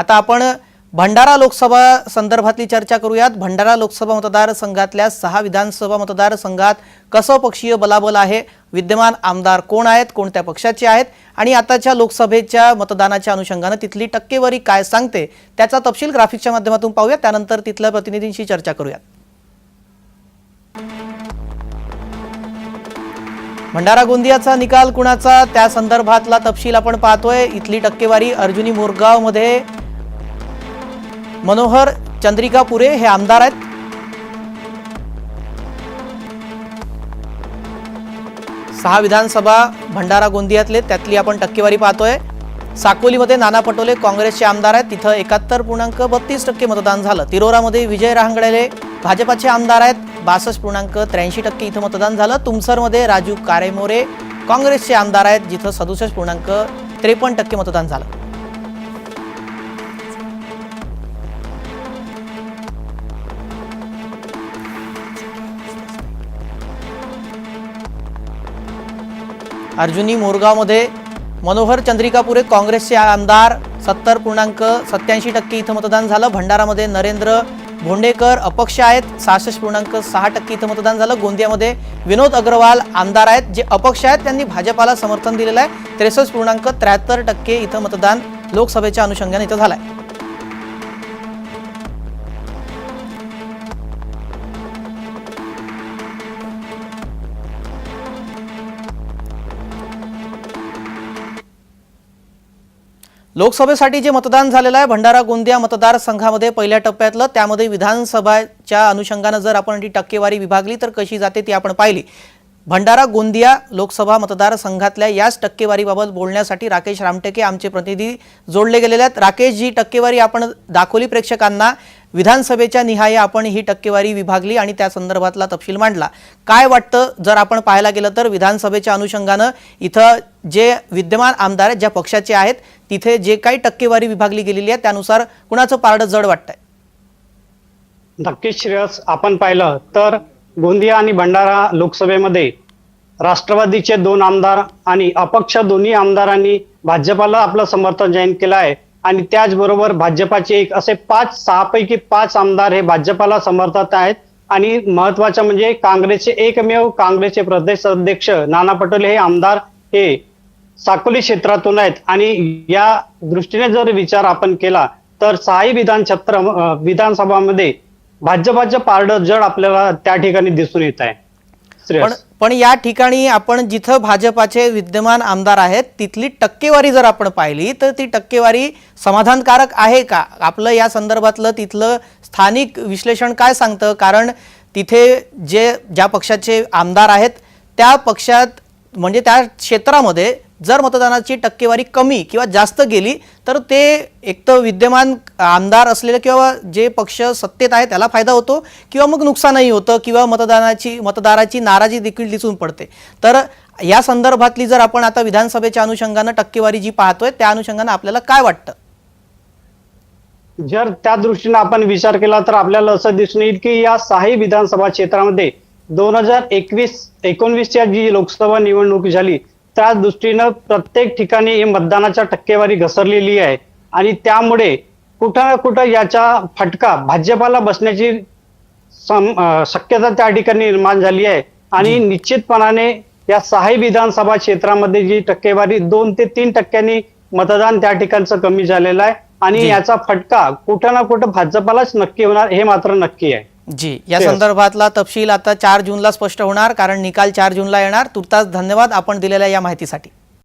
आता आपण भंडारा लोकसभा संदर्भातली चर्चा करूयात. भंडारा लोकसभा मतदारसंघातल्या सहा विधानसभा मतदारसंघात कसं पक्षीय बलाबल आहे? विद्यमान आमदार कोण आहेत? कोणत्या पक्षाचे आहेत? आणि आताच्या लोकसभेच्या मतदानाच्या अनुषंगानं तिथली टक्केवारी काय सांगते? त्याचा तपशील ग्राफिकच्या माध्यमातून पाहूया त्यानंतर तिथल्या प्रतिनिधींशी चर्चा करूयात. भंडारा गोंदियाचा निकाल कुणाचा? त्या संदर्भातला तपशील आपण पाहतोय. इथली टक्केवारी अर्जुनी मोरगावमध्ये मनोहर चंद्रिका पुरे हे आमदार आहेत. सहा विधानसभा भंडारा गोंदियातले त्यातली आपण टक्केवारी पाहतोय. साकोलीमध्ये नाना पटोले काँग्रेसचे आमदार आहेत. तिथं एकाहत्तर पूर्णांक बत्तीस टक्के मतदान झालं. तिरोरामध्ये विजय रहांगडेले भाजपाचे आमदार आहेत. बासष्ट पूर्णांक त्र्याऐंशी टक्के इथं मतदान झालं. तुमसरमध्ये राजू कारेमोरे काँग्रेसचे आमदार आहेत. जिथं सदुसष्ट पूर्णांक त्रेपन्न टक्के मतदान झालं. अर्जुनी मोरगावमध्ये मनोहर चंद्रिकापुरे काँग्रेसचे आमदार सत्तर पूर्णांक सत्याऐंशी टक्के इथं मतदान झालं. भंडारामध्ये नरेंद्र भोंडेकर अपक्ष आहेत सहासष्ट पूर्णांक सहा टक्के इथं मतदान झालं. गोंदियामध्ये विनोद अग्रवाल आमदार आहेत जे अपक्ष आहेत त्यांनी भाजपाला समर्थन दिलेलं आहे. त्रेसष्ट पूर्णांक त्र्याहत्तर टक्के इथं मतदान लोकसभेच्या अनुषंगाने इथं झालं आहे लोकसभेसाठी जे मतदान झालेलं आहे भंडारा गोंदिया मतदारसंघामध्ये पहिल्या टप्प्यातलं त्यामध्ये विधानसभाच्या अनुषंगानं जर आपण ती टक्केवारी विभागली तर कशी जाते ती आपण पाहिली. भंडारा गोंदिया लोकसभा मतदारसंघातल्या याच टक्केवारीबाबत बोलण्यासाठी राकेश रामटेके आमचे प्रतिनिधी जोडले गेलेले आहेत. राकेश जी टक्केवारी आपण दाखवली प्रेक्षकांना विधानसभेच्या निहाय आपण ही टक्केवारी विभागली आणि त्या संदर्भातला तपशील मांडला. काय वाटतं? जर आपण पाहायला गेलं तर विधानसभेच्या अनुषंगानं इथं जे विद्यमान आमदार आहेत ज्या पक्षाचे आहेत तिथे जे काही टक्केवारी विभागली गेलेली आहे त्यानुसार कुणाचं पारडं जड वाटतंय? नक्कीच श्रेयस आपण पाहिलं तर गोंदिया आणि भंडारा लोकसभेमध्ये राष्ट्रवादीचे दोन आमदार आणि अपक्ष दोन्ही आमदारांनी भाजपाला आपलं समर्थन जाहीर केलं आहे. आणि त्याचबरोबर भाजपाचे एक असे पाच सहापैकी पाच आमदार हे भाजपाला समर्थक आहेत. आणि महत्वाचं म्हणजे काँग्रेसचे एकमेव काँग्रेसचे प्रदेश अध्यक्ष नाना पटोले हे आमदार हे साकोली क्षेत्रातून आहेत. आणि या दृष्टीने जर विचार आपण केला तर सहाही विधान छत्र विधानसभामध्ये भाजपाचं पारडं जड आपल्याला त्या ठिकाणी दिसून येत आहे. पण पण या ठिकाणी आपण जिथं भाजपाचे विद्यमान आमदार आहेत तिथली टक्केवारी जर आपण पाहिली तर ती टक्केवारी समाधानकारक आहे का? आपलं या संदर्भातलं तिथलं स्थानिक विश्लेषण काय सांगतं? कारण तिथे जे ज्या पक्षाचे आमदार आहेत त्या पक्षात म्हणजे त्या क्षेत्रामध्ये जर मतदानाची टक्केवारी कमी किंवा जास्त गेली तर ते एक तर विद्यमान आमदार असलेले किंवा जे पक्ष सत्तेत आहे त्याला फायदा होतो किंवा मग नुकसानही होतं किंवा मतदानाची मतदाराची नाराजी देखील दिसून पडते. तर या संदर्भातली जर आपण आता विधानसभेच्या अनुषंगानं टक्केवारी जी पाहतोय त्या अनुषंगानं आपल्याला काय वाटतं? जर त्या दृष्टीने आपण विचार केला तर आपल्याला असं दिसून येईल की या सहाही विधानसभा क्षेत्रामध्ये दोन हजार एकवीस एकोणवीसच्या जी लोकसभा निवडणूक झाली त्या दृष्टीनं प्रत्येक ठिकाणी ही मतदानाच्या टक्केवारी घसरलेली आहे. आणि त्यामुळे कुठं ना कुठं याचा फटका भाजपाला बसण्याची शक्यता त्या ठिकाणी निर्माण झाली आहे. आणि निश्चितपणाने या सहाही विधानसभा क्षेत्रामध्ये जी टक्केवारी दोन ते तीन टक्क्यांनी मतदान त्या ठिकाणचं कमी झालेलं आहे. आणि. याचा फटका कुठं ना कुठं भाजपालाच नक्की होणार हे मात्र नक्की आहे. जी या. संदर्भातला तपशील आता चार जूनला स्पष्ट होणार कारण निकाल चार जूनला येणार तुर्तास धन्यवाद आपण दिलेल्या या माहितीसाठी